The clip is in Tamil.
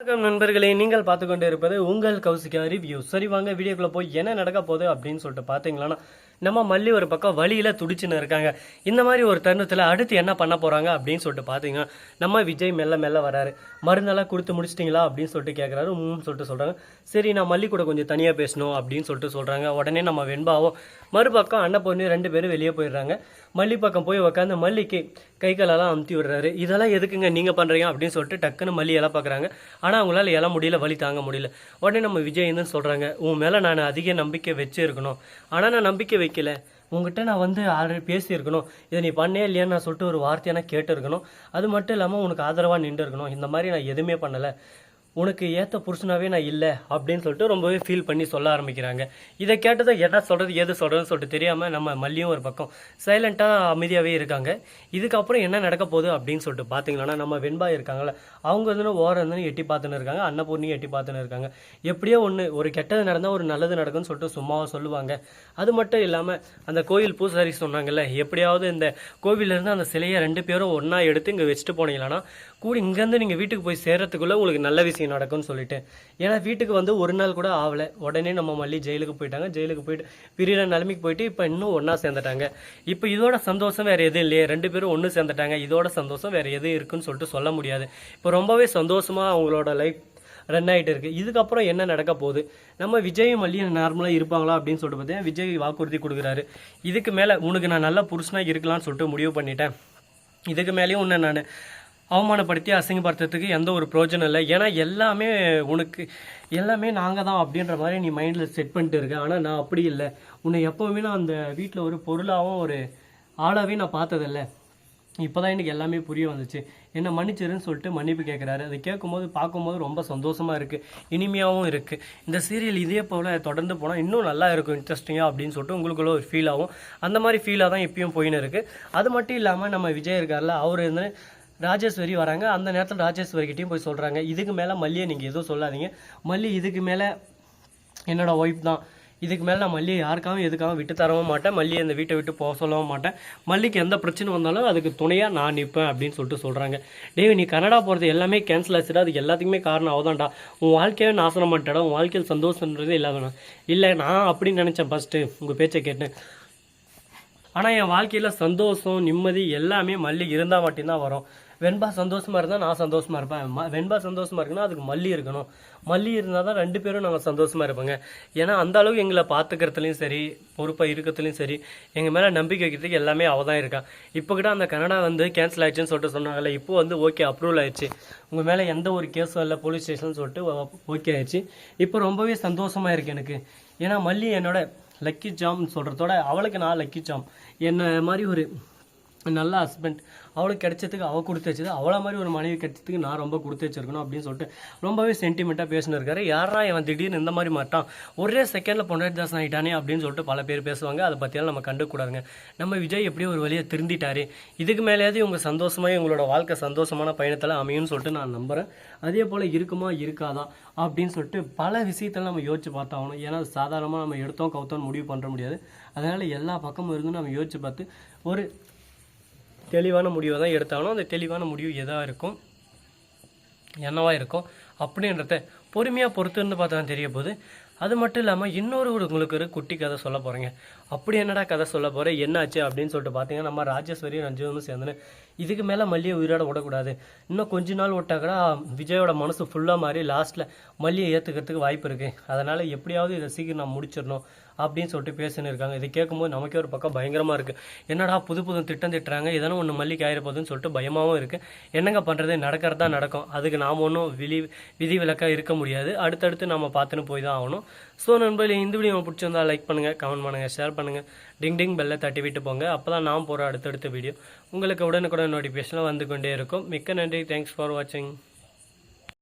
வணக்கம் நண்பர்களே நீங்கள் பார்த்து கொண்டு இருப்பது உங்கள் கௌசிகா ரிவ்யூ சரி வாங்க வீடியோக்குள்ள போய் என்ன நடக்க போகுது அப்படின்னு சொல்லிட்டு பார்த்தீங்களன்னா நம்ம மல்லி ஒரு பக்கம் வழியில் துடிச்சுன்னு இருக்காங்க. இந்த மாதிரி ஒரு தருணத்தில் அடுத்து என்ன பண்ண போகிறாங்க அப்படின்னு சொல்லிட்டு பார்த்தீங்கன்னா நம்ம விஜய் மெல்ல மெல்ல வராரு. மருந்தெல்லாம் கொடுத்து முடிச்சிட்டிங்களா அப்படின்னு சொல்லிட்டு கேட்குறாரு ம் சொல்லிட்டு சொல்கிறாங்க சரி நான் மல்லி கூட கொஞ்சம் தனியாக பேசணும் அப்படின்னு சொல்லிட்டு சொல்கிறாங்க உடனே நம்ம வெண்பாவும் மறுபக்கம் அண்ணன் பொண்ணு ரெண்டு பேரும் வெளியே போயிடுறாங்க. மல்லி பக்கம் போய் உட்காந்து மல்லிக்கு கை காலெல்லாம் அமுத்தி விடுறாரு. இதெல்லாம் எதுக்குங்க நீங்கள் பண்ணுறீங்க அப்படின்னு சொல்லிட்டு டக்குன்னு மல்லி இலை பார்க்குறாங்க ஆனால் அவங்களால எல்லாம் முடியல வழி தாங்க முடியல. உடனே நம்ம விஜய் சொல்கிறாங்க உன் மேலே நான் அதிக நம்பிக்கை வச்சு இருக்கணும் ஆனால் நான் நம்பிக்கை வைக்கல. உங்ககிட்ட நான் வந்து ஆல்ரெடி பேசியிருக்கணும். இதை நீ பண்ணே இல்லையான்னு நான் சொல்லிட்டு ஒரு வார்த்தையான கேட்டு இருக்கணும் அது மட்டும் இல்லாமல் உனக்கு ஆதரவாக நின்று இருக்கணும் இந்த மாதிரி நான் எதுவுமே பண்ணலை. உனக்கு ஏற்ற புருஷனாகவே நான் இல்லை அப்படின்னு சொல்லிட்டு ரொம்பவே ஃபீல் பண்ணி சொல்ல ஆரம்பிக்கிறாங்க. இதை கேட்டதை என்ன சொல்கிறது எது சொல்கிறதுன்னு சொல்லிட்டு தெரியாமல் நம்ம மல்லியும் ஒரு பக்கம் சைலண்ட்டாக அமைதியாகவே இருக்காங்க. இதுக்கப்புறம் என்ன நடக்க போகுது அப்படின்னு சொல்லிட்டு பார்த்தீங்கன்னா நம்ம வெண்பா இருக்காங்கள அவங்க வந்து ஓரம் இருந்து எட்டி பார்த்துன்னு இருக்காங்க அன்னபூர்ணியும் எட்டி பார்த்துன்னு இருக்காங்க. எப்படியோ ஒன்று ஒரு கெட்டது நடந்தால் ஒரு நல்லது நடக்கும்னு சொல்லிட்டு சும்மாவாக சொல்லுவாங்க. அது மட்டும் இல்லாமல் அந்த கோயில் பூசாரி சொன்னாங்கல்ல எப்படியாவது இந்த கோவிலேருந்து அந்த சிலையை ரெண்டு பேரும் ஒன்றா எடுத்து இங்கே வச்சுட்டு போனீங்கன்னா கூடி இங்கேருந்து நீங்கள் வீட்டுக்கு போய் சேர்றதுக்குள்ளே உங்களுக்கு நல்ல விஷயம் நடக்கும்னு சொல்லிட்டு. ஏன்னா வீட்டுக்கு வந்து ஒரு நாள் கூட ஆகலை உடனே நம்ம மல்லி ஜெயிலுக்கு போயிட்டாங்க. ஜெயிலுக்கு போயிட்டு பிரியிற நிலைமைக்கு போயிட்டு இப்போ இன்னும் ஒன்றா சேர்ந்துட்டாங்க. இப்போ இதோட சந்தோஷம் வேறு எதுவும் இல்லையே. ரெண்டு பேரும் ஒன்று சேர்ந்துட்டாங்க. இதோட சந்தோஷம் வேறு எது இருக்குன்னு சொல்லிட்டு சொல்ல முடியாது. இப்போ ரொம்பவே சந்தோஷமாக அவங்களோட லைஃப் ரன் ஆகிட்டு இருக்குது இதுக்கப்புறம் என்ன நடக்க போகுது? நம்ம விஜய் மல்லியும் நார்மலாக இருப்பாங்களா அப்படின்னு சொல்லிட்டு பார்த்தீங்கன்னா விஜய் வாக்குறுதி கொடுக்குறாரு. இதுக்கு மேலே உனக்கு நான் நல்ல புருஷனாக இருக்கலாம்னு சொல்லிட்டு முடிவு பண்ணிட்டேன். இதுக்கு மேலேயும் உன்னை நான் அவமானப்படுத்தி அசிங்கப்படுத்துறதுக்கு எந்த ஒரு பிரயோஜனம் இல்லை. ஏன்னா எல்லாமே உனக்கு எல்லாமே நாங்கள் தான் அப்படின்ற மாதிரி நீ மைண்டில் செட் பண்ணிட்டு இருக்க. ஆனால் நான் அப்படி இல்லை. உன்னை எப்போவுமே நான் அந்த வீட்டில் ஒரு பொருளாகவும் ஒரு ஆளாகவே நான் பார்த்ததில்ல. இப்போதான் எனக்கு எல்லாமே புரிய வந்துச்சு. என்னை மன்னிச்சிருன்னு சொல்லிட்டு மன்னிப்பு கேட்குறாரு அதை கேட்கும்போது பார்க்கும்போது ரொம்ப சந்தோஷமாக இருக்குது இனிமையாகவும் இருக்குது இந்த சீரியல் இதே போல் தொடர்ந்து போனால் இன்னும் நல்லா இருக்கும் இன்ட்ரெஸ்டிங்காக அப்படின்னு சொல்லிட்டு உங்களுக்குள்ள ஒரு ஃபீல் ஆகும். அந்த மாதிரி ஃபீலாக தான் இப்பயும் போயின்னு இருக்குது அது மட்டும் இல்லாமல் நம்ம விஜய் இருக்கார்ல அவர் வந்து ராஜேஸ்வரி வராங்க. அந்த நேரத்தில் ராஜேஸ்வரிக்கிட்டையும் போய் சொல்கிறாங்க இதுக்கு மேலே மல்லியை நீங்கள் எதுவும் சொல்லாதீங்க. மல்லி இதுக்கு மேலே என்னோடய ஒய்ஃப் தான். இதுக்கு மேலே நான் மல்லியை யாருக்காகவும் எதுக்காகவும் விட்டு தரவும் மாட்டேன். மல்லியை இந்த வீட்டை விட்டு போக சொல்லவும் மாட்டேன். மல்லிக்கு எந்த பிரச்சனை வந்தாலும் அதுக்கு துணையாக நான் நிற்பேன் அப்படின்னு சொல்லிட்டு சொல்கிறாங்க டேவி நீ கனடா போகிறது எல்லாமே கேன்சல் ஆச்சுடா. அதுக்கு எல்லாத்துக்குமே காரணம் அவதான்டா. உன் வாழ்க்கையே நாசனம் பண்ணிட்டடா. உன் வாழ்க்கையில் சந்தோஷன்றதே இல்லாதண்ணா இல்லை நான் அப்படின்னு நினச்சேன் ஃபஸ்ட்டு உங்கள் பேச்சை கேட்டேன். ஆனால் என் வாழ்க்கையில் சந்தோஷம் நிம்மதி எல்லாமே மல்லி இருந்தால் மட்டும்தான் வரும். வெண்பா சந்தோஷமாக இருந்தால் நான் சந்தோஷமாக இருப்பேன். ம- வெண்பா சந்தோஷமாக இருக்குன்னா அதுக்கு மல்லி இருக்கணும். மல்லி இருந்தால் தான் ரெண்டு பேரும் நாங்கள் சந்தோஷமாக இருப்போங்க. ஏன்னா அந்த அளவுக்கு எங்களை பார்த்துக்கிறதுலையும் சரி பொறுப்பாக இருக்கிறதுலையும் சரி எங்கள் மேலே நம்பிக்கை வைக்கிறதுக்கு எல்லாமே அவள் தான் இருக்கா. இப்போ கூட அந்த கனடா வந்து கேன்சல் ஆயிடுச்சுன்னு சொல்லிட்டு சொன்னாங்கல்ல இப்போ வந்து ஓகே அப்ரூவல் ஆயிடுச்சு. உங்கள் மேலே எந்த ஒரு கேஸும் இல்லை போலீஸ் ஸ்டேஷன் சொல்லிட்டு ஓகே ஆயிடுச்சு. இப்போ ரொம்பவே சந்தோஷமாக இருக்குது எனக்கு. ஏன்னா மல்லி என்னோட லக்கி ஜாம் சொல்கிறதோட அவளுக்கு நான் லக்கி ஜாம் என்ன மாதிரி ஒரு நல்ல ஹஸ்பண்ட் அவளுக்கு கிடைச்சதுக்கு அவள் கொடுத்து வச்சது. அவளை மாதிரி ஒரு மனைவி கிடைச்சதுக்கு நான் ரொம்ப கொடுத்து வச்சிருக்கணும் அப்படின்னு சொல்லிட்டு ரொம்பவே சென்டிமெண்ட்டாக பேசினிருக்காரு. யாரா இவன் திடீர்னு இந்த மாதிரி மாட்டான் ஒரே செகண்டில் பொண்டாட்டி தாசன் ஆகிட்டானே அப்படின்னு சொல்லிட்டு பல பேர் பேசுவாங்க. அதை பற்றியெல்லாம் நம்ம கண்டுக்கூடாதுங்க. நம்ம விஜய் எப்படியோ ஒரு வழியை திருந்திட்டாரு? இதுக்கு மேலேயாவது இவங்க சந்தோஷமாக இவங்களோட வாழ்க்கை சந்தோஷமான பயணத்தில் அமையும்னு சொல்லிட்டு நான் நம்புகிறேன் அதே போல் இருக்குமா இருக்காதா அப்படின்னு சொல்லிட்டு பல விஷயத்தில் நம்ம யோசிச்சு பார்த்தாகணும். ஏன்னா சாதாரணமாக நம்ம எடுத்தோம் கவுத்தோம் முடிவு பண்ண முடியாது. அதனால் எல்லா பக்கமும் இருந்து நம்ம யோசிச்சு பார்த்து ஒரு தெளிவான முடிவை தான் எடுத்தாலும் அந்த தெளிவான முடிவு எதாக இருக்கும்? என்னவா இருக்கும்? அப்படின்றத பொறுமையாக பொறுத்து இருந்து பார்த்தா தான் தெரிய போகுது. அது மட்டும் இல்லாமல் இன்னொரு ஒரு உங்களுக்கு ஒரு குட்டி கதை சொல்ல போகிறேங்க அப்படி என்னடா கதை சொல்ல போகிறேன் என்னாச்சு? அப்படின்னு சொல்லிட்டு பார்த்தீங்கன்னா நம்ம ராஜேஸ்வரியும் ரஞ்சிதமும் சேர்ந்துன்னு. இதுக்கு மேலே மல்லியை உயிரோட விடக்கூடாது இன்னும் கொஞ்ச நாள் விட்டா கூட விஜயோட மனசு ஃபுல்லாக மாறி லாஸ்ட்டில் மல்லியை ஏற்றுக்கிறதுக்கு வாய்ப்பு இருக்குது அதனால் எப்படியாவது இதை சீக்கிரம் நான் முடிச்சிடணும் அப்படின்னு சொல்லிட்டு பேசின்னு இருக்காங்க. இதை கேட்கும்போது நமக்கே ஒரு பக்கம் பயங்கரமாக இருக்குது என்னடா புது புது திட்டம் திட்டுறாங்க? இதெல்லாம் ஒன்று மல்லிக்கு ஆயிர சொல்லிட்டு பயமாகவும் இருக்குது என்னங்க பண்ணுறது நடக்கிறது தான் நடக்கும். அதுக்கு நாம் ஒன்றும் விதி விதி விலக்காக இருக்க முடியாது. அடுத்தடுத்து நம்ம பார்த்துன்னு போய் தான் ஆகணும். ஸோ நண்பர்களே இந்த வீடியோ பிடிச்சிருந்தா லைக் பண்ணுங்கள் கமெண்ட் பண்ணுங்கள் ஷேர் பண்ணுங்கள் டிங் டிங் பெல்லை தட்டி விட்டு போங்க. அப்போ தான் நான் போகிற அடுத்தடுத்த வீடியோ உங்களுக்கு உடனுக்குடன் நோட்டிஃபிகேஷனில் வந்து கொண்டே இருக்கும். மிக்க நன்றி. தேங்க்ஸ் ஃபார் வாட்சிங்